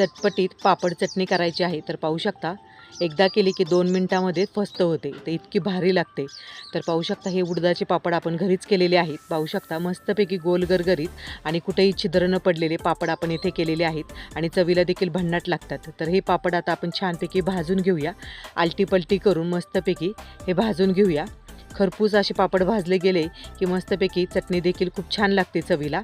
चटपटीत पापड चटणी करायची आहे तर पाहू शकता. एकदा केली की दोन मिनटामध्ये फस्त होते तर इतकी भारी लागते. तर पाहू शकता हे उडदाचे पापड आपण घरीच केलेले आहेत. पाहू शकता मस्तपैकी गोल गरगरीत आणि कुठेही छिद्र न पडलेले पापड आपण इथे केलेले आहेत आणि चवीला देखील भन्नाट लागतात. तर हे पापड आता आपण छानपैकी भाजून घेऊया. आलटी पलटी करून मस्तपैकी हे भाजून घेऊया. खरपूस असे पापड भाजले गेले की मस्तपैकी चटणी देखील खूप छान लागते चवीला.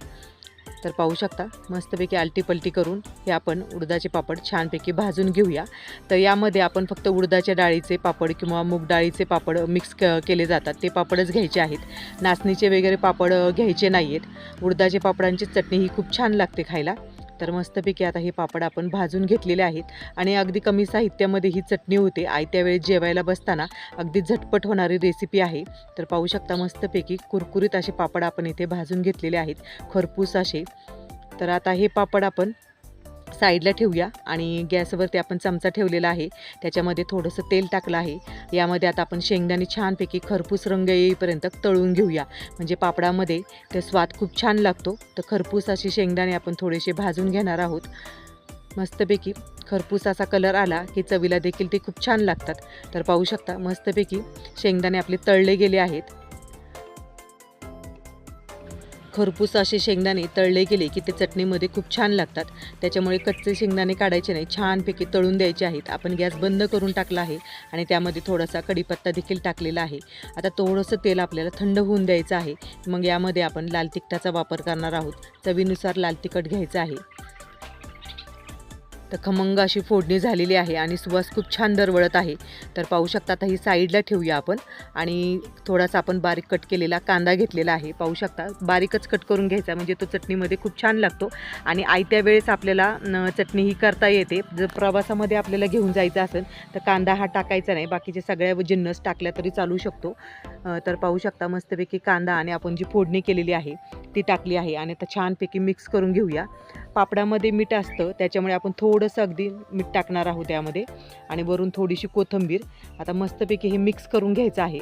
तर पाहू शकता मस्तपैकी आलटीपलटी करून हे आपण उडदाचे पापड छानपैकी भाजून घेऊया. तर यामध्ये आपण फक्त उडदाच्या डाळीचे पापड किंवा मूग डाळीचे पापड मिक्स क केले जातात. ते पापडच घ्यायचे आहेत. नाचणीचे वगैरे पापड घ्यायचे नाही आहेत उडदाचे पापडांची चटणी ही खूप छान लागते खायला. तर मस्तपैकी आता हे पापड आपण भाजून घेतलेले आहेत. आणि अगदी कमी साहित्यामध्ये ही चटणी होते. आयत्या वेळेस जेवायला बसताना अगदी झटपट होणारी रेसिपी आहे. तर पाहू शकता मस्तपैकी कुरकुरीत असे पापड आपण इथे भाजून घेतलेले आहेत. खरपूस असे. तर आता हे पापड आपण साईडला ठेवूया आणि गॅसवरती आपण चमचा ठेवलेला आहे. त्याच्यामध्ये थोडंसं तेल टाकलं आहे. यामध्ये आता आपण शेंगदाणे छानपैकी खरपूस रंग येईपर्यंत तळून घेऊया. म्हणजे पापडामध्ये ते स्वाद खूप छान लागतो. तर खरपूस असे शेंगदाणे आपण थोडेसे भाजून घेणार आहोत. मस्तपैकी खरपूस असा कलर आला की चवीला देखील ते खूप छान लागतात. तर पाहू शकता मस्तपैकी शेंगदाणे आपले तळले गेले आहेत. खरपूस असे शेंगदाणे तळले गेले की ते चटणीमध्ये खूप छान लागतात. त्याच्यामुळे कच्चे शेंगदाणे काढायचे नाही छानपैकी तळून द्यायचे आहेत. आपण गॅस बंद करून टाकला आहे आणि त्यामध्ये थोडासा कढीपत्ता देखील टाकलेला आहे. आता थोडंसं तेल आपल्याला थंड होऊन द्यायचं आहे. मग यामध्ये आपण लाल तिखटाचा वापर करणार आहोत. चवीनुसार लाल तिखट घ्यायचं आहे. तर खमंग अशी फोडणी झालेली आहे आणि सुवास खूप छान दरवळत आहे. तर पाहू शकता आता ही साईडला ठेवूया आपण. आणि थोडासा आपण बारीक कट केलेला कांदा घेतलेला आहे. पाहू शकता बारीकच कट करून घ्यायचा म्हणजे तो चटणीमध्ये खूप छान लागतो. आणि आयत्या वेळेस आपल्याला चटणी ही करता येते. जर प्रवासामध्ये आपल्याला घेऊन जायचं असेल तर कांदा हा टाकायचा नाही. बाकीचे सगळ्या जिन्नस टाकल्या तरी चालू शकतो. तर पाहू शकता मस्तपैकी कांदा आणि आपण जी फोडणी केलेली आहे ती टाकली आहे आणि आता छानपैकी मिक्स करून घेऊया. पापडामध्ये मीठ असतं त्याच्यामुळे आपण थोडंसं अगदी मीठ टाकणार आहोत त्यामध्ये. आणि वरून थोडीशी कोथिंबीर. आता मस्तपैकी हे मिक्स करून घ्यायचं आहे.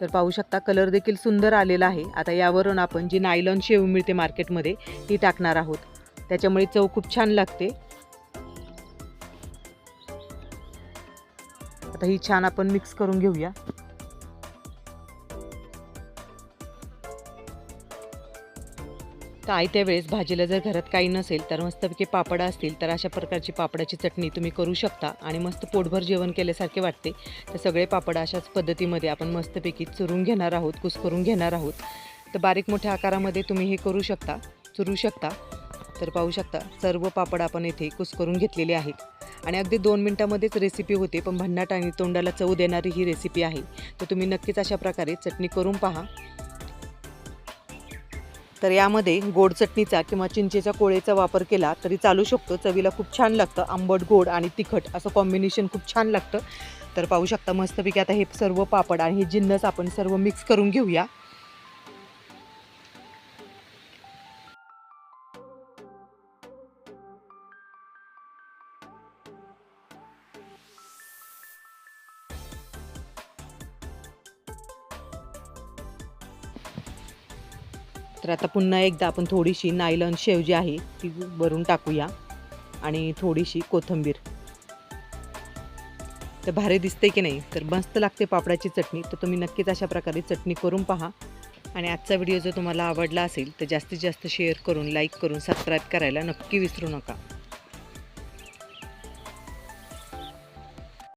तर पाहू शकता कलर देखील सुंदर आलेला आहे. आता यावरून आपण जी नायलॉन शेव मिळते मार्केटमध्ये ती टाकणार आहोत. त्याच्यामुळे चव खूप छान लागते. आता ही छान आपण मिक्स करून घेऊया. तर आयत्या वेळेस भाजीला जर घरात काही नसेल तर मस्तपैकी पापड असतील तर अशा प्रकारची पापडाची चटणी तुम्ही करू शकता आणि मस्त पोटभर जेवण केल्यासारखे वाटते. तर सगळे पापड अशाच पद्धतीमध्ये आपण मस्तपैकी चुरून घेणार आहोत कुस्करून घेणार आहोत. तर बारीक मोठ्या आकारामध्ये तुम्ही हे करू शकता चुरू शकता. तर पाहू शकता सर्व पापड आपण येथे कुस्करून घेतलेले आहेत. आणि अगदी दोन मिनटामध्येच रेसिपी होते पण भन्नाट आणि तोंडाला चव देणारी ही रेसिपी आहे. तर तुम्ही नक्कीच अशा प्रकारे चटणी करून पहा. तर यामध्ये गोड चटणीचा किंवा चिंचेच्या कोळेचा वापर केला तरी चालू शकतो. चवीला खूप छान लागतं. आंबट गोड आणि तिखट असं कॉम्बिनेशन खूप छान लागतं. तर पाहू शकता मस्तपैकी आता हे सर्व पापड आणि हे जिन्नस आपण सर्व मिक्स करून घेऊया. तर आता पुन्हा एकदा आपण थोडीशी नायलॉन शेव जी आहे ती भरून टाकूया. आणि थोडीशी कोथिंबीर. तर भारी दिसते की नाही? तर मस्त लागते पापडाची चटणी. तर तुम्ही नक्कीच अशा प्रकारे चटणी करून पहा. आणि आजचा व्हिडिओ जर तुम्हाला आवडला असेल तर जास्तीत जास्त शेअर करून लाईक करून सबस्क्राईब करायला नक्की विसरू नका.